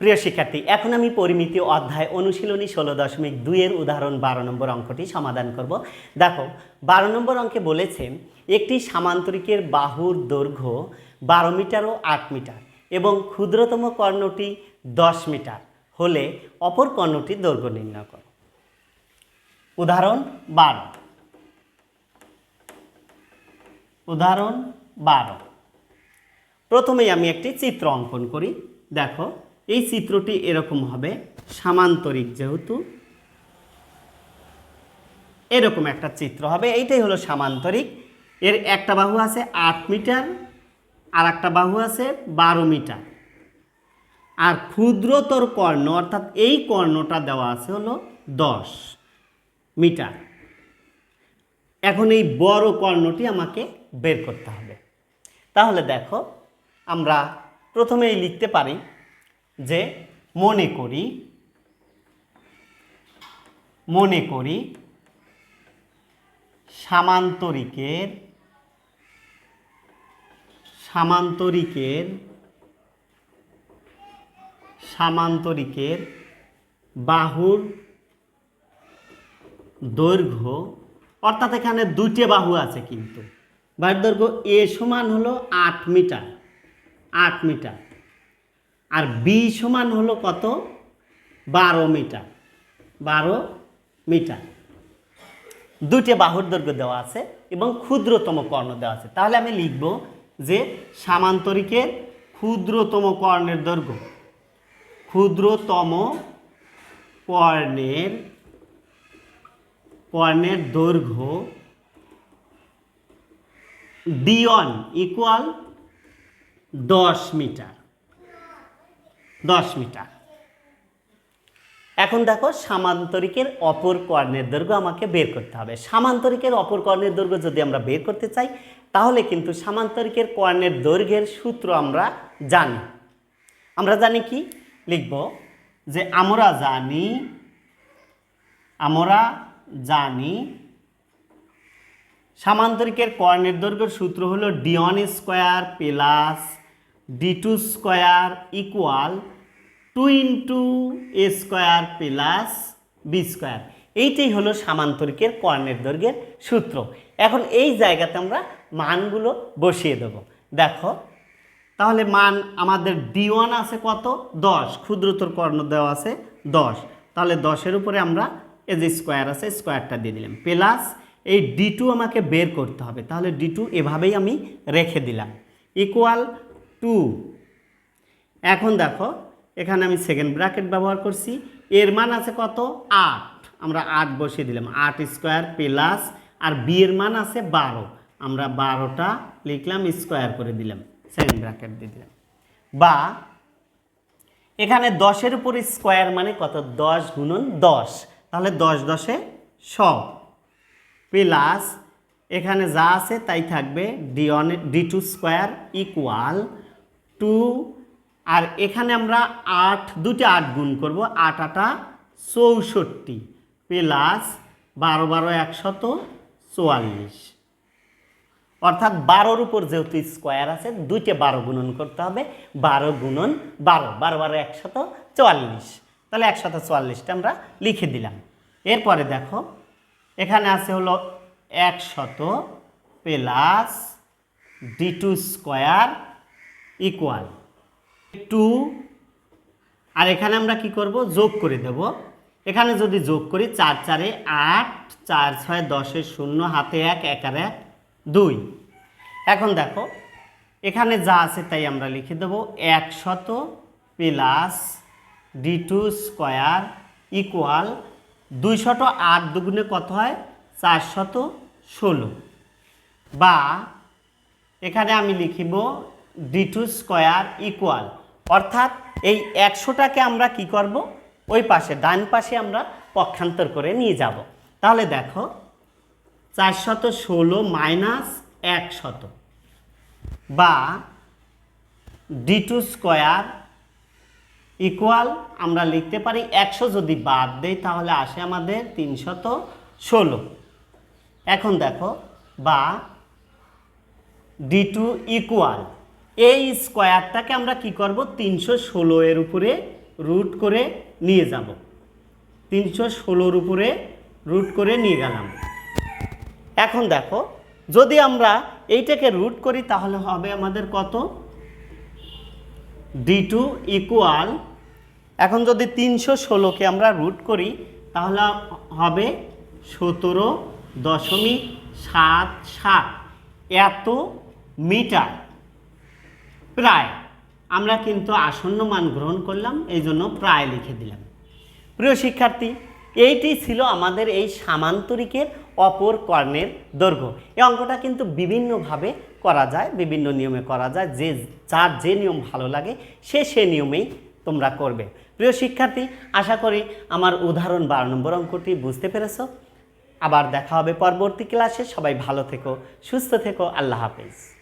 প্রিয় শিক্ষার্থী, এখন আমি পরিমিতি অধ্যায় অনুশীলনী ষোলো দশমিক দুইয়ের উদাহরণ বারো নম্বর অঙ্কটি সমাধান করব। দেখো, বারো নম্বর অঙ্কে বলেছে, একটি সামান্তরিকের বাহুর দৈর্ঘ্য বারো মিটার ও আট মিটার এবং ক্ষুদ্রতম কর্ণটি দশ মিটার হলে অপর কর্ণটির দৈর্ঘ্য নির্ণয় করো। উদাহরণ বারো। উদাহরণ বারো। প্রথমেই আমি একটি চিত্র অঙ্কন করি। দেখো এই চিত্রটি এরকম হবে, সামান্তরিক যেহেতু, এরকম একটা চিত্র হবে, এইটাই হলো সামান্তরিক। এর একটা বাহু আছে আট মিটার আর একটা বাহু আছে বারো মিটার। আর ক্ষুদ্রতর কর্ণ, অর্থাৎ এই কর্ণটা দেওয়া আছে হলো দশ মিটার। এখন এই বড় কর্ণটি আমাকে বের করতে হবে। তাহলে দেখো, আমরা প্রথমেই লিখতে পারি যে মনে করি মনে করি সামান্তরিকের সামান্তরিকের সামান্তরিকের বাহুর দৈর্ঘ্য, অর্থাৎ এখানে দুইটি বাহু আছে কিন্তু। বাহুর দৈর্ঘ্য এ সমান হলো আট মিটার আট মিটার। আর বি সমান হলো কত? বারো মিটার। বারো মিটার। দুটি বাহুর দৈর্ঘ্য দেওয়া আছে এবং ক্ষুদ্রতম কর্ণ দেওয়া আছে। তাহলে আমি লিখব যে সামান্তরিকের ক্ষুদ্রতম কর্ণের দৈর্ঘ্য। ক্ষুদ্রতম কর্ণের কর্ণের দৈর্ঘ্য ডি ইকুয়াল দশ মিটার। দশ মিটার। এখন দেখো সামান্তরিকের অপর কর্ণের দৈর্ঘ্য আমাকে বের করতে হবে। সামান্তরিকের অপর কর্ণের দৈর্ঘ্য যদি আমরা বের করতে চাই, তাহলে কিন্তু সামান্তরিকের কর্ণের দৈর্ঘ্যের সূত্র আমরা জানি। আমরা জানি কি? লিখব যে আমরা জানি আমরা জানি সামান্তরিকের কর্ণের দৈর্ঘ্যের সূত্র হলো d one square plus d two square equal two into a square plus b square এইটাই হলো সামান্তরিকের কর্ণের দৈর্ঘ্যের সূত্র। এখন এই জায়গাতে আমরা মানগুলো বসিয়ে দেব। দেখো, তাহলে মান আমাদের ডি ওয়ান আছে কত? দশ। ক্ষুদ্রতর কর্ণ দেওয়া আছে দশ। তাহলে দশের উপরে আমরা এই যে স্কোয়ার আছে স্কোয়ারটা দিয়ে দিলাম। প্লাস এই ডি টু আমাকে বের করতে হবে। তাহলে ডি টু এভাবেই আমি রেখে দিলাম। ইকুয়াল টু এখন দেখো, এখানে আমি সেকেন্ড ব্র্যাকেট ব্যবহার করছি। এর মান আছে কত? আট। আমরা আট বসিয়ে দিলাম। আট স্কোয়ার প্লাস আর বি এর মান আছে বারো। আমরা বারোটা লিখলাম স্কোয়ার করে দিলাম। সেকেন্ড ব্র্যাকেট দিয়ে দিলাম। বা, এখানে দশের উপর স্কোয়ার মানে কত? দশ গুণন দশ। তাহলে দশ দশে শ প্লাস এখানে যা আছে তাই থাকবে d one d two square equal to আর এখানে আমরা আট দুটি আট গুণ করব। আট আটা চৌষট্টি প্লাস বারো বারো একশত চুয়াল্লিশ। অর্থাৎ বারোর উপর যেহেতু স্কোয়ার আছে, দুইটে বারো গুণন করতে হবে। বারো গুণন বারো বারো বারো একশত চুয়াল্লিশ। তাহলে একশত চুয়াল্লিশটা আমরা লিখে দিলাম। এরপরে দেখো, এখানে আছে হলো একশত plus d two square equal to আর এখানে আমরা কি করব? যোগ করে দেব। এখানে যদি যোগ করি, চার, চারে আট, চার, ছয়, দশের শূন্য, হাতে এক এক এক দুই। এখন দেখো, এখানে যা আছে তাই আমরা লিখে দেব। একশত plus d two square equal দুইশত আট দুগুণে কত হয়? চারশত ষোলো। বা এখানে আমি লিখিব ডি টু স্কোয়ার ইকুয়াল অর্থাৎ এই একশোটাকে আমরা কি করব? ওই পাশে, ডান পাশে আমরা পক্ষান্তর করে নিয়ে যাব। তাহলে দেখো, চারশত ষোলো মাইনাস একশত বা ডি টু স্কোয়ার ইকুয়াল আমরা লিখতে পারি একশো যদি বাদ দেই, তাহলে আসে আমাদের তিনশত ষোলো। এখন দেখো, বা ডি টু ইকুয়াল এই স্কোয়ারটাকে আমরা কি করব? তিনশো ষোলো এর উপরে রুট করে নিয়ে যাব। তিনশো ষোলোর উপরে রুট করে নিয়ে গেলাম। এখন দেখো, যদি আমরা এইটাকে রুট করি, তাহলে হবে আমাদের কত? ডি টু ইকুয়াল এখন যদি তিনশো ষোলোকে আমরা রুট করি, তাহলে হবে সতেরো দশমিক সাত সাত। এত মিটার। প্রায়। আমরা কিন্তু আসন্ন মান গ্রহণ করলাম, এই জন্য প্রায় লিখে দিলাম। প্রিয় শিক্ষার্থী, এইটি ছিল আমাদের এই সামান্তরিকের অপর কর্ণের দৈর্ঘ্য। এই অঙ্কটা কিন্তু বিভিন্নভাবে করা যায়, বিভিন্ন নিয়মে করা যায়। যে যার যে নিয়ম ভালো লাগে, সে সে নিয়মেই তোমরা করবে। প্রিয় শিক্ষার্থী, আশা করি আমার উদাহরণ বারো নম্বর অঙ্কটি বুঝতে পেরেছ। আবার দেখা হবে পরবর্তী ক্লাসে। সবাই ভালো থেকো, সুস্থ থেকো। আল্লাহ হাফেজ।